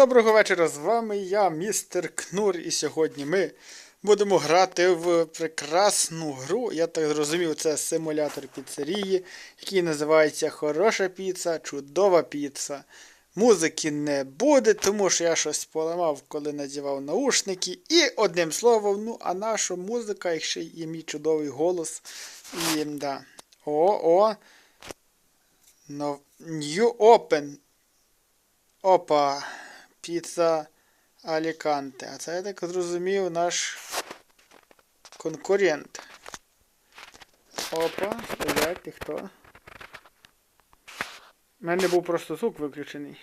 Доброго вечора, з вами я, містер Кнур, і сьогодні ми будемо грати в прекрасну гру. Я так зрозумів, це симулятор піцерії, який називається Хороша піца, чудова піца. Музики не буде, тому що я щось поламав, коли надівав наушники. І одним словом, ну, а наша музика, якщо є мій чудовий голос. І да. О, о. New open. Опа. Піца Аліканте. А це, я так зрозумів, наш конкурент. Опа, стоять, ти хто? У мене був просто звук виключений.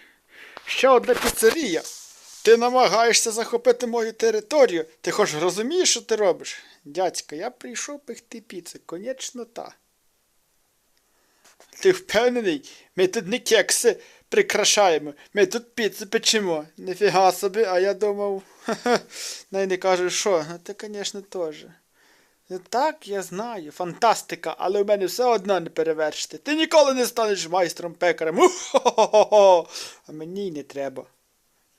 Ще одна піцерія. Ти намагаєшся захопити мою територію. Ти хоч розумієш, що ти робиш? Дядька, я прийшов пекти піци. Конечно, та. Ти впевнений? Ми тут не кекси прикрашаємо. Ми тут піцу печемо. Ніфіга собі, а я думав. Най не кажу, що. Ну ти, звісно, теж. Ну, Так, я знаю, фантастика, але у мене все одно не перевершити. Ти ніколи не станеш майстром пекарем. А мені й не треба.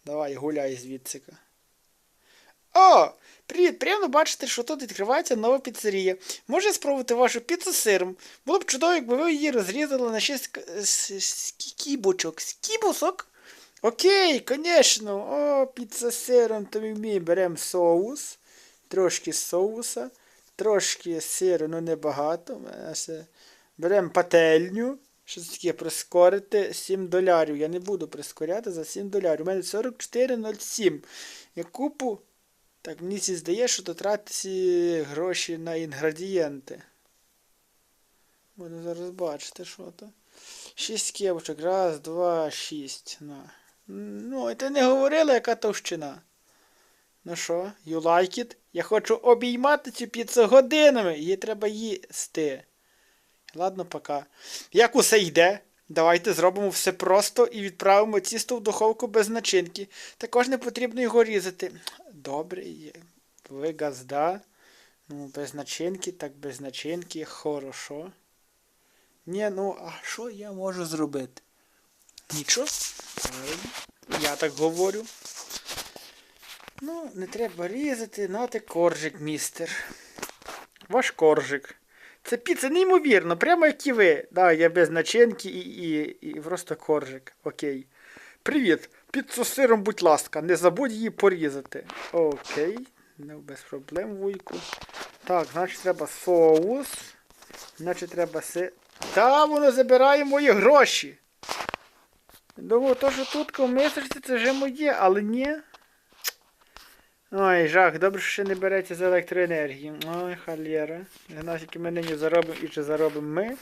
Давай, гуляй звідсика. О! Привіт! Приємно бачити, що тут відкривається нова піцерія. Може спробувати вашу піцу з сиром. Було б чудово, якби ви її розрізали на 6 скібочок. Скібусок? Окей, звісно. О, піца з сиром, то ми. Беремо соус, трошки соуса, трошки сиру, ну небагато. Беремо пательню. Що це таке прискорити 7 долярів. Я не буду прискоряти за 7 долярів. У мене 44,07. Я купу. Так, мені ці здає, що то тратиться гроші на інгредієнти. Буду зараз бачити, що то. 6 кепочок. Раз, два, шість. На. Ну, і ти не говорила, яка товщина. Ну що, you like it? Я хочу обіймати цю піцу годинами. Її треба їсти. Ладно, пока. Як усе йде? Давайте зробимо все просто і відправимо тісто в духовку без начинки. Також не потрібно його різати. Добре, ви газда. Ну, без начинки, так без начинки, хорошо. Ні, ну, а що я можу зробити? Нічого. Я так говорю. Ну, не треба різати, нате коржик, містер. Ваш коржик. Це піца неймовірно, прямо як і ви. Да, я без начинки і, і, і просто коржик. Окей. Привіт. Піцу з сиром, будь ласка, не забудь її порізати. Окей. Ну, без проблем, вуйку. Так, значить треба соус. Значить треба сир. Та воно забирає мої гроші. Думаю, то, що тут в мисочці, це вже моє, але ні. Ой, жах, добре, що ще не береться за електроенергію. Ой, халєра. Знаю, ми нині заробимо і чи заробимо ми.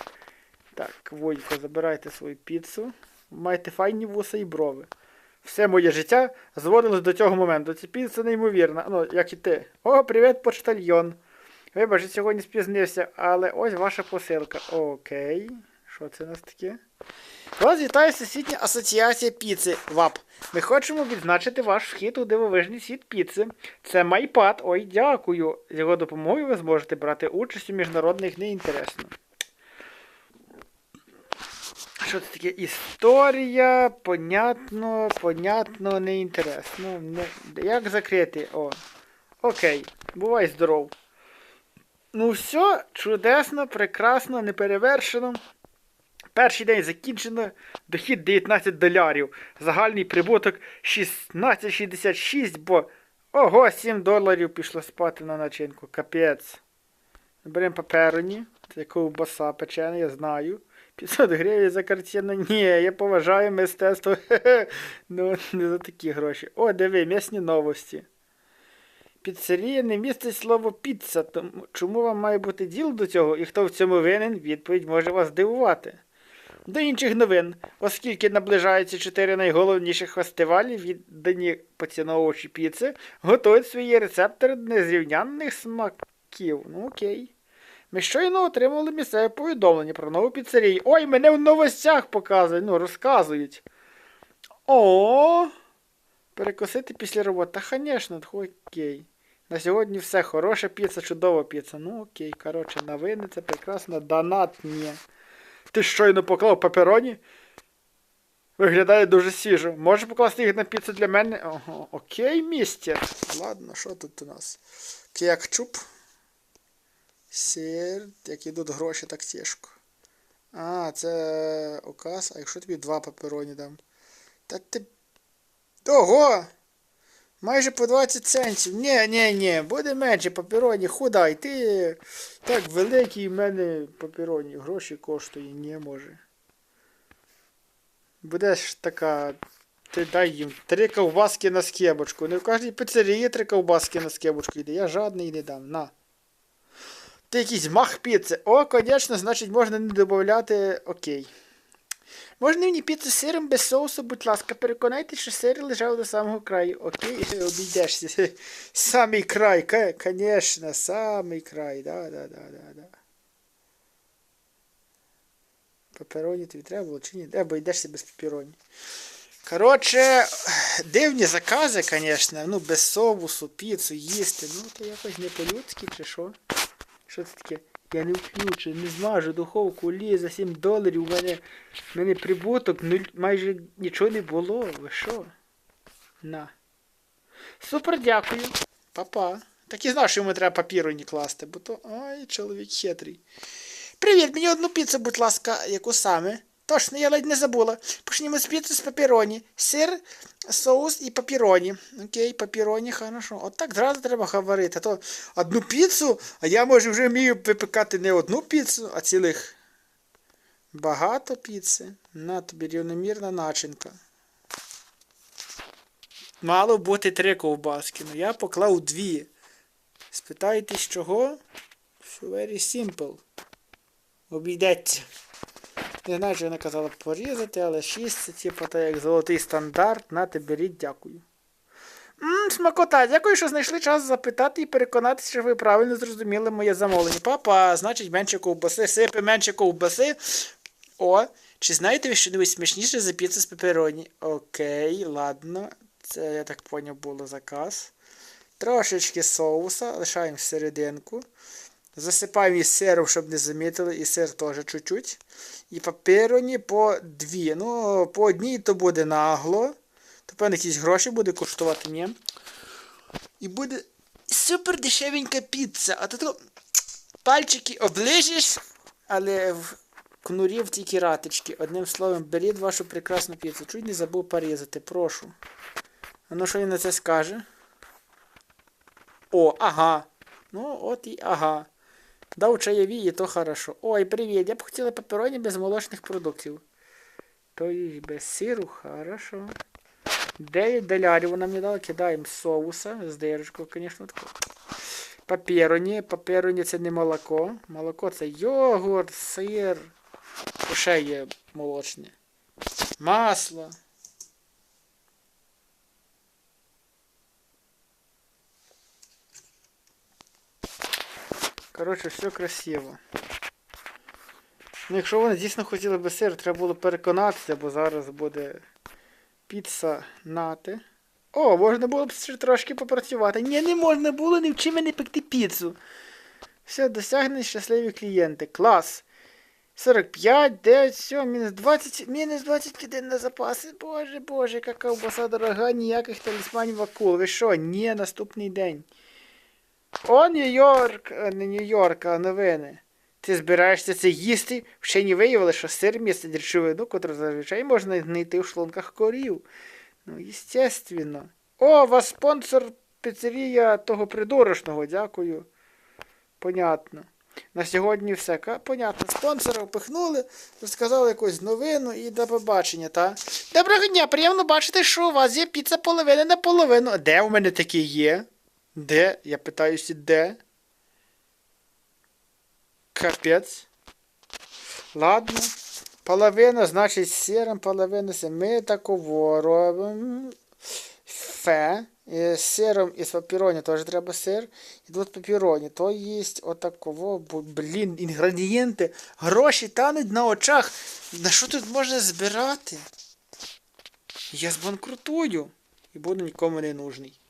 Так, Войко, забирайте свою піцу. Майте файні вуса і брови. Все моє життя зводилось до цього моменту. Ця піца неймовірна. Ну, як і ти. О, привіт, почтальйон. Вибач, я сьогодні спізнився, але ось ваша посилка. Окей. Що це у нас таке? Вас вітає Всесвітня асоціація піци ВАП. Ми хочемо відзначити ваш вхід у дивовижний світ піци. Це майпад. Ой, дякую. З його допомогою ви зможете брати участь у міжнародних неінтересно. Що це таке? Історія, понятно, понятно, неінтересно. Не... Як закрити? О. Окей. Бувай здоров. Ну все, чудесно, прекрасно, неперевершено. Перший день закінчено, дохід 19 долярів. Загальний прибуток 16,66, бо ого, 7 доларів пішло спати на начинку. Капець. Беремо папероні. Це ковбаса печена, я знаю. 500 гривень за картину. Ні, я поважаю мистецтво. ну, не за такі гроші. О, диви, м'ясні новості. Піцерія не містить слово піца, тому чому вам має бути діло до цього і хто в цьому винен, відповідь може вас здивувати. До інших новин, оскільки наближаються чотири найголовніших фестивалі, віддані поціновувачі піци, готують свої рецептори незрівнянних смаків. Ну окей. Ми щойно отримали місцеве повідомлення про нову піцерію. Ой, мене в новостях показують, ну, розказують. О, перекусити після роботи. Та, звісно, окей. На сьогодні все хороша піца, чудова піца. Ну окей, коротше, новини, це прекрасно. Донат ні. Ти щойно поклав папероні? Виглядає дуже свіжо. Може покласти їх на піцу для мене? Ого, окей, містер. Ладно, що тут у нас? Кетчуп. Сир. Як ідуть гроші, так тяжко. А, це оказ. А якщо тобі два папероні дам? Та ти. Ого! Майже по 20 центів. Ні, ні, ні, буде менше папероні, худай. Ти так великий в мене папероні. Гроші коштує, не може. Будеш така. Ти дай їм три ковбаски на скебочку. Не в кожній піцерії три ковбаски на скебочку йде. Я жадний не дам. На. Ти якийсь мах піци. О, звісно, значить можна не додати. Окей. Можна мені піцу з сиром без соусу, будь ласка, переконайтеся, що сир лежав до самого краю. Окей, обійдешся. Самий край, конечно, самий край. Да, да, да, да, да. Папероні тобі треба було чи ні? Де обійдешся без папероні. Коротше, дивні закази, звісно, ну без соусу, піцу їсти. Ну, то якось не по-людськи чи що? Що це таке? Я не включу, не змажу духовку лі за 7 доларів. У мене, в мене прибуток, ну, майже нічого не було. Ви що? На. Супер, дякую. Папа. Так і знав, що йому треба папіру не класти, бо то. Ай, чоловік хитрий. Привіт, мені одну піцу, будь ласка, яку саме? Точно, я ледь не забула. Почнімо з піци з папіроні. Сир, соус і папіроні. Окей, папіроні, хорошо. От так зразу треба говорити. А то одну піцу, а я може вже вмію випікати не одну піцу, а цілих багато піци. На тобі рівномірна начинка. Мало бути три ковбаски, але я поклав дві. Спитаєтесь чого? Very simple. Обійдеться. Не знаю, що вона казала порізати, але 6 це типу так як золотий стандарт. На те беріть, дякую. Ммм, смакота, дякую, що знайшли час запитати і переконатися, що ви правильно зрозуміли моє замовлення. Папа, значить, менше ковбаси, сипи менше ковбаси. О, чи знаєте ви що-небудь смачніше за піцу з пепероні? Окей, ладно. Це, я так поняв, було заказ. Трошечки соуса, лишаємо серединку. Засипаємо із сиром, щоб не замітили, і сир теж чуть-чуть. І папероні по дві. Ну, по одній то буде нагло. Певно якісь гроші буде коштувати, ні. І буде супер дешевенька піца. А то пальчики оближиш, але в кнурів тільки ратички. Одним словом, беріть вашу прекрасну піцу. Чуть не забув порізати, прошу. А ну що він на це скаже? О, ага. Ну, от і ага. Дав чаєві, і то хорошо. Ой, привіт, я б хотіла папероні без молочних продуктів. То і без сиру, хорошо. 9 долярів вона мені дала, кидаємо соуса, з дирочкою, звісно, тако. Папероні, папероні це не молоко. Молоко це йогурт, сир. Ще є молочне. Масло. Коротше, все красиво. Ну, якщо вони дійсно хотіли би сир, треба було переконатися, бо зараз буде піца нати. О, можна було б ще трошки попрацювати. Ні, не можна було, не вчи мене пекти піцу. Все, досягнені щасливі клієнти. Клас. 45, 9, все, мінус 20, мінус 21 на запаси. Боже, боже, яка ковбаса дорога, ніяких талісманів акул. Ви що? Ні, наступний день. О, Нью-Йорк, не Нью-Йорк, а новини. Ти збираєшся це їсти? Вчені виявили, що сир містить речовину, котру зазвичай можна знайти в шлунках корів. Ну, естественно. О, вас спонсор піцерія того придурочного, дякую. Понятно. На сьогодні все. Понятно. Спонсора впихнули, розказали якусь новину і до побачення, та? Доброго дня, приємно бачити, що у вас є піца половини на половину. Де у мене таке є? Де? Я питаюся, де? Капець. Ладно. Половина, значить, з сиром, половина Ми такого робимо. Фе. І з сиром і папіроні теж треба сир. І тут папіроні. То є отаково, бо, блін, інгредієнти, гроші тануть на очах. На що тут можна збирати? Я збанкрутую і буду нікому не нужний.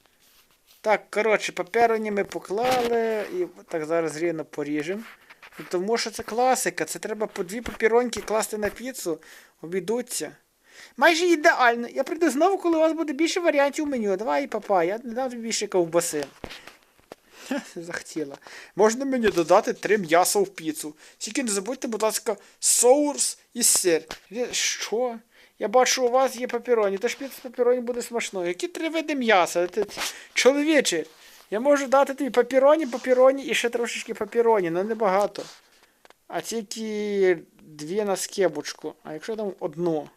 Так, коротше, папероні ми поклали і так зараз рівно поріжемо. Ну, Тому що це класика, це треба по дві папіроньки класти на піцу, обійдуться. Майже ідеально. Я прийду знову, коли у вас буде більше варіантів меню. Давай, папа, я не дам тобі більше ковбаси. Захотіла. Можна мені додати три м'яса в піцу. Тільки не забудьте, будь ласка, соус і сир. Е, Що? Я бачу, у вас є папіроні, тож піца з папіроні буде смачною. Які три види м'яса? Чоловіче, я можу дати тобі папіроні, папіроні і ще трошечки папіроні, але небагато. А тільки дві на скебочку. А якщо там одну?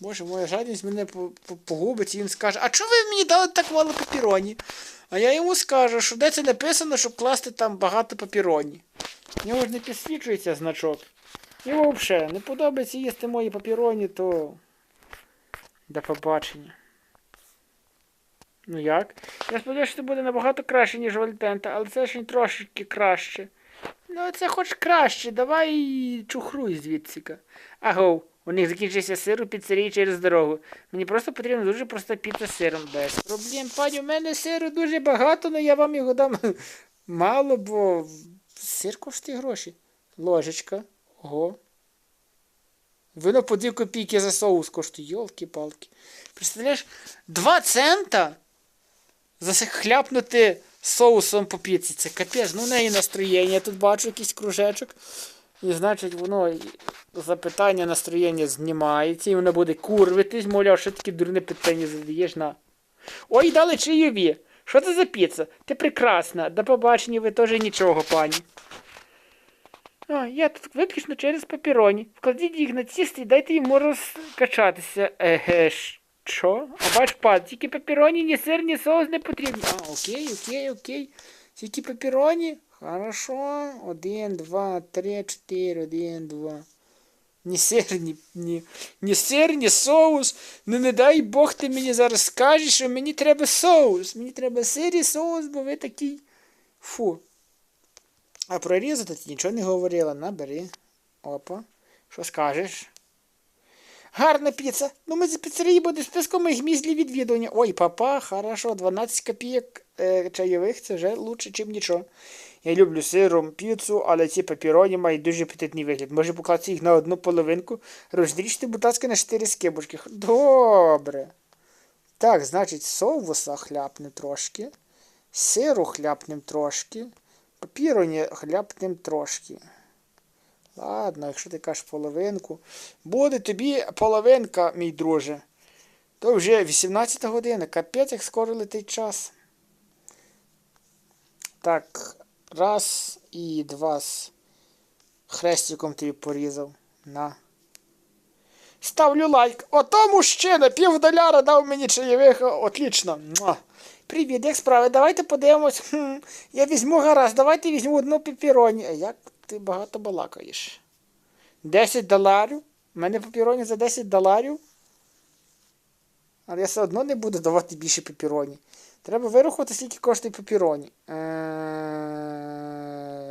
Боже, моя жадність мене по- по- погубить, і він скаже, а чого ви мені дали так мало папіроні? А я йому скажу, що де це написано, щоб класти там багато папіроні. В нього ж не підсвічується значок. Йому взагалі не подобається їсти мої папіроні, то до побачення. Ну як? Я сподіваюся, що це буде набагато краще, ніж Вальтента, але це не трошечки краще. Ну, це хоч краще, давай чухруй звідсіка. Агов, у них закінчився сир у піцерії через дорогу. Мені просто потрібна дуже проста піца з сиром. Без проблем, пані, у мене сиру дуже багато, але я вам його дам мало, бо сир коштує гроші. Ложечка. Ого. Вино по 2 копійки за соус коштує, йолки-палки. Представляєш, 2 цента захляпнути соусом по піці. Це капець, ну в неї настроєння. Тут бачу якийсь кружечок. І значить, воно запитання настроєння знімається, і воно буде курвитись, мовляв, що таке дурне питання задаєш на. Ой, дали чайові. Що це за піца? Ти прекрасна. До побачення, ви теж нічого, пані. А, я тут виключно через папіроні. Вкладіть їх на тісто і дайте йому розкачатися. Еге, що? А бач, пад, тільки папіроні, ні сир, ні соус не потрібні. А, окей, окей, окей. Тільки папіроні? Хорошо. Один, два, три, чотири, один, два. Ні сир, ні, ні, ні сир, ні соус. Ну не дай Бог ти мені зараз скажеш, що мені треба соус. Мені треба сир і соус, бо ви такий. Фу. А про різати ти нічого не говорила. Набери. Опа. Що скажеш? Гарна піца. Ну ми з піцерії буде списком моїх для відвідування. Ой, папа, хорошо, 12 копійок е, чайових це вже лучше, ніж нічого. Я люблю сиром піцу, але ці папіроні мають дуже апетитний вигляд. Може покласти їх на одну половинку. Розріжте, будь ласка, на 4 скибочки. Добре. Так, значить, соуса хляпне трошки. Сиру хляпнем трошки. Папіроні хляпнем трошки. Ладно, якщо ти кажеш половинку. Буде тобі половинка, мій друже. То вже 18 година. Капець, як скоро летить час. Так, раз і два з хрестиком тобі порізав. На. Ставлю лайк. Ото мужчина, пів доляра дав мені чайових. Отлично. Привіт, як справи? Давайте подивимось. Хм, я візьму гаразд, давайте візьму одну пепіроні. А як ти багато балакаєш? 10 доларів? У мене папіроні за 10 доларів. Але я все одно не буду давати більше папіроні. Треба вирахувати, скільки коштує папіроні. Е,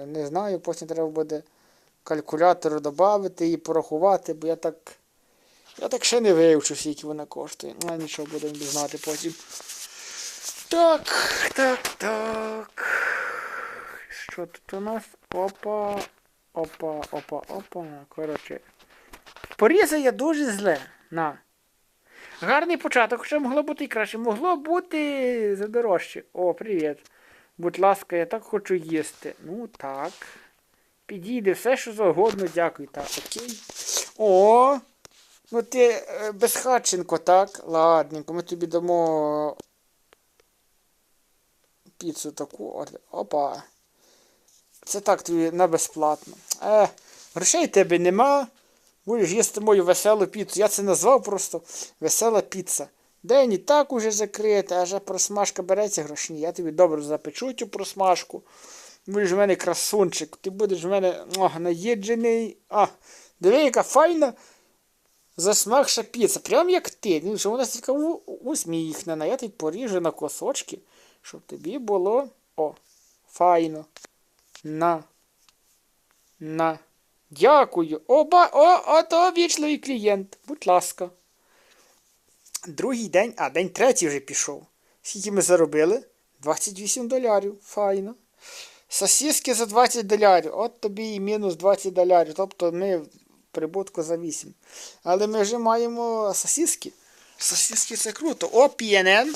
Не знаю, потім треба буде калькулятор додати і порахувати, бо я так. Я так ще не вивчу, скільки вона коштує. Ну, нічого будемо знати потім. Так, так, так. Що тут у нас? Опа. Опа, опа, опа. Коротше. Порізав я дуже зле. На. Гарний початок, хоча могло бути і краще. Могло бути задорожче. О, привіт. Будь ласка, я так хочу їсти. Ну так. Підійде все, що завгодно, дякую. Так, окей. О! Ну ти е, безхатченко, так? Ладненько, ми тобі дамо піцу таку. От. Опа. Це так тобі на безплатно. Е, грошей тебе нема. Будеш їсти мою веселу піцу. Я це назвав просто весела піца. День і так уже закритий, а вже просмажка береться грошні. Я тобі добре запечу цю просмажку. Будеш в мене красунчик. Ти будеш в мене о, наїджений. А, диви, яка файна засмагша піца. Прям як ти. Вона така усміхнена. Я тобі поріжу на кусочки, щоб тобі було о, файно. На. На. Дякую. Оба, о, ото вічливий клієнт. Будь ласка. Другий день, а день третій вже пішов. Скільки ми заробили? 28 долярів. Файно. Сосиски за 20 долярів. От тобі і мінус 20 долярів. Тобто ми прибутку за 8. Але ми вже маємо сосиски. Сосиски це круто. О, PNN.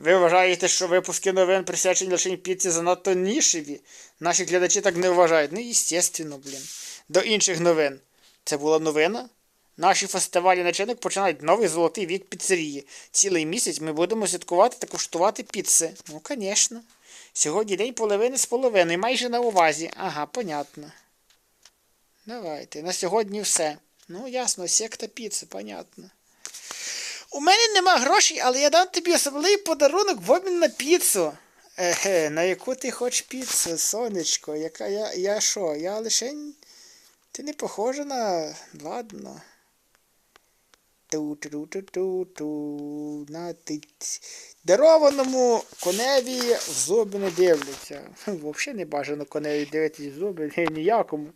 Ви вважаєте, що випуски новин присвячені лише піці занадто нішеві? Наші глядачі так не вважають. Ну, естественно, блін. До інших новин. Це була новина? Наші фестивалі начинок починають новий золотий вік піцерії. Цілий місяць ми будемо святкувати та куштувати піци. Ну, звісно. Сьогодні день половини з половиною, майже на увазі. Ага, понятно. Давайте. На сьогодні все. Ну, ясно, секта піци, понятно. У мене нема грошей, але я дам тобі особливий подарунок в обмін на піцу. Еге, на яку ти хочеш піцу, сонечко? Яка я. Я що? Я лише. Ти не похожа на. Ладно. Ту-ту-ту-ту-ту. На ти. Дарованому коневі в зуби не дивляться. Взагалі не бажано коневі дивитися в зуби ні- ніякому.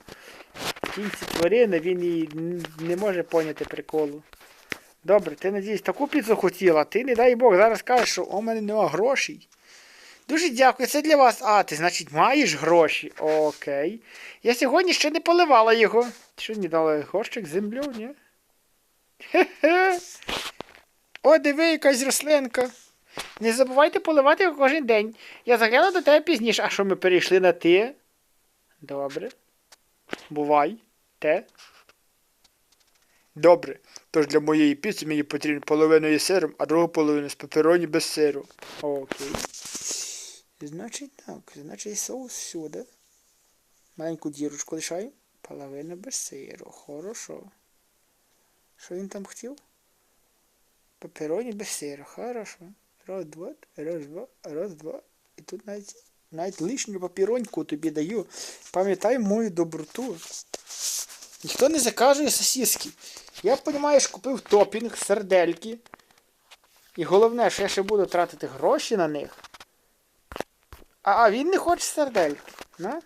Кінці тварини він і не може поняти приколу. Добре, ти надіюсь, таку піцу хотіла, ти не дай Бог, зараз кажеш, що у мене нема грошей. Дуже дякую, це для вас. А, ти, значить, маєш гроші. Окей. Я сьогодні ще не поливала його. Що не дали горщик землю, ні? Хе-хе. О, диви, якась рослинка. Не забувайте поливати його кожен день. Я загляну до тебе пізніше. А що ми перейшли на ти? Добре. Бувай. Те. Добре. Тож для моєї піци мені потрібно половину із сиром, а другу половину з пепероні без сиру. Окей. Значить так, значить соус сюди. Маленьку дірочку лишаю. Половину без сиру. Хорошо. Що він там хотів? Пепероні без сиру. Хорошо. Раз, два, раз, два, раз, два. І тут навіть, навіть лишню папіроньку тобі даю. Пам'ятай мою доброту. Ніхто не заказує сосиски. Я, розумієш, купив топінг, сердельки. І головне, що я ще буду тратити гроші на них. А, а він не хоче сердельки. На?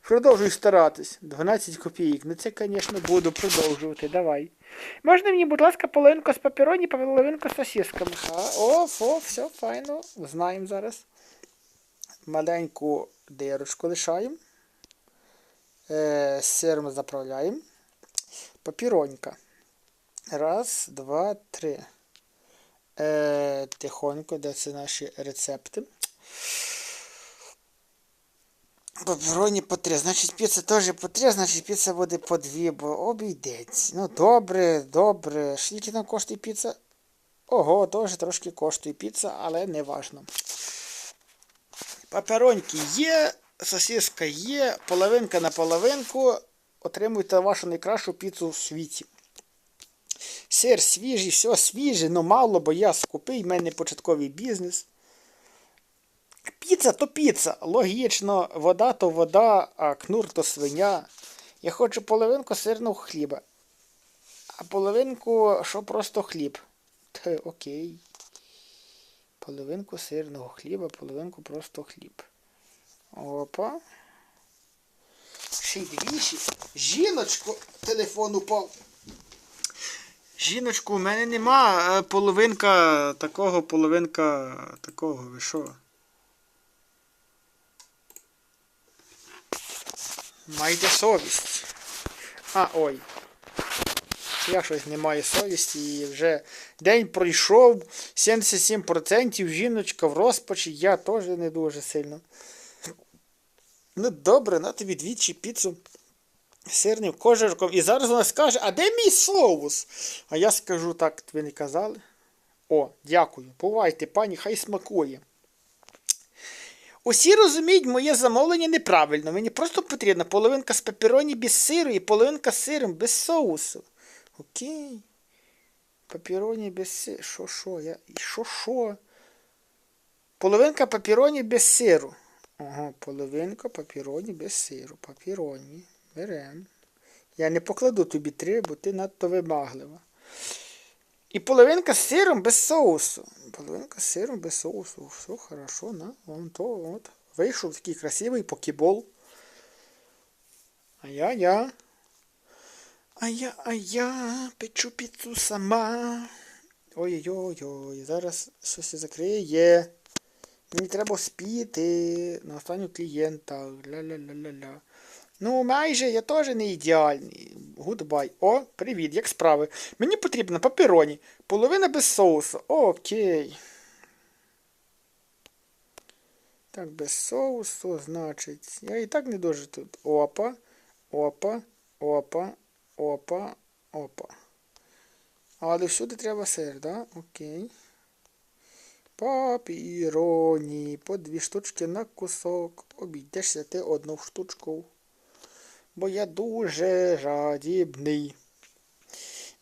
Продовжуй старатись. 12 копійок. Ну це, звісно, буду продовжувати. Давай. Можна мені, будь ласка, половинку з папероні, половинку з сосисками. А, о, фо, все, файно. Знаємо зараз. Маленьку дирочку лишаємо. Е, з сиром заправляємо. Папіронька. Раз, два, три. Е, тихонько, де це наші рецепти. Папероні по три. Значить, піца теж по три, значить піца буде по дві, бо обійдеться. Ну, добре, добре. Скільки там коштує піца? Ого, теж трошки коштує піца, але не важно. Папероньки є, сосиска є, половинка на половинку. Отримуйте вашу найкращу піцу в світі. Сир свіжий, все свіже, ну мало, бо я скупий, в мене початковий бізнес. Піца то піца. Логічно, вода то вода, а кнур то свиня. Я хочу половинку сирного хліба. А половинку, що просто хліб. Та, окей. Половинку сирного хліба, половинку просто хліб. Опа. Ще й двічі. Жіночку, телефон упав. Жіночку, у мене нема е, половинка такого, половинка такого. Ви що? Майте совість. А, ой. Я щось не маю совісті і вже день пройшов, 77% жіночка в розпачі, я теж не дуже сильно. Ну добре, на тобі двічі піцу сирним кожирком. І зараз вона скаже, а де мій соус? А я скажу так, ви не казали. О, дякую. Бувайте, пані, хай смакує. Усі розуміють, моє замовлення неправильно. Мені просто потрібна половинка з пепероні без сиру і половинка з сиром без соусу. Окей. Папіроні без сиру. Що, що? Я... Що, що? Половинка папіроні без сиру. Ага, половинка папіроні без сиру. Папіроні. Берем. Я не покладу тобі три, бо ти надто вимаглива. І половинка з сиром без соусу. Половинка з сиром без соусу. Все хорошо, на. Вон то, от. Вийшов такий красивий покебол. А я, я. А я, а я печу піцу сама. Ой-ой-ой, зараз щось закриє. Мені треба спіти на останню клієнта. Ля-ля-ля-ля-ля. Ну, майже я теж не ідеальний. Гудбай. О, привіт, як справи? Мені потрібно папероні. Половина без соусу. Окей. Так, без соусу, значить. Я і так не дуже тут. Опа, опа, опа, опа, опа. Але всюди треба сир, да? Окей. Папіроні. По дві штучки на кусок. Обійдешся ти одну штучку. Бо я дуже жадібний.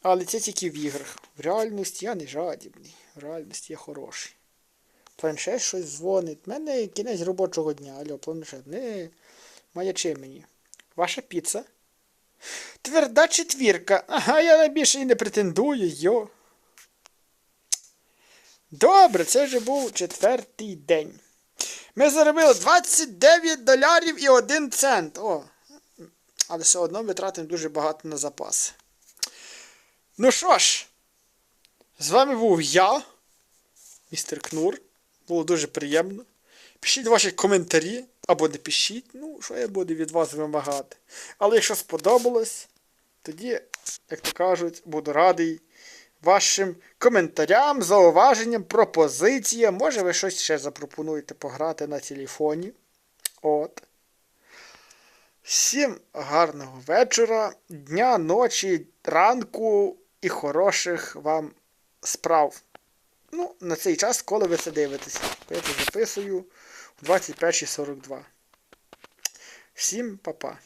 Але це тільки в іграх. В реальності я не жадібний. В реальності я хороший. Планшет щось дзвонить. У мене кінець робочого дня. Алло, планшет. Не маячи мені. Ваша піца? Тверда четвірка. Ага, я найбільше і не претендую, йо. Добре, це вже був четвертий день. Ми заробили 29 долярів і 1 цент. О. Але все одно ми тратимо дуже багато на запаси. Ну що ж, з вами був я, містер Кнур. Було дуже приємно. Пишіть ваші коментарі або не пишіть. Ну, що я буду від вас вимагати. Але якщо сподобалось, тоді, як то кажуть, буду радий вашим коментарям, зауваженням, пропозиціям. Може, ви щось ще запропонуєте пограти на телефоні. От. Всім гарного вечора, дня, ночі, ранку і хороших вам справ. Ну, на цей час, коли ви це дивитеся. Бо Я це записую о 21.42. Всім па-па.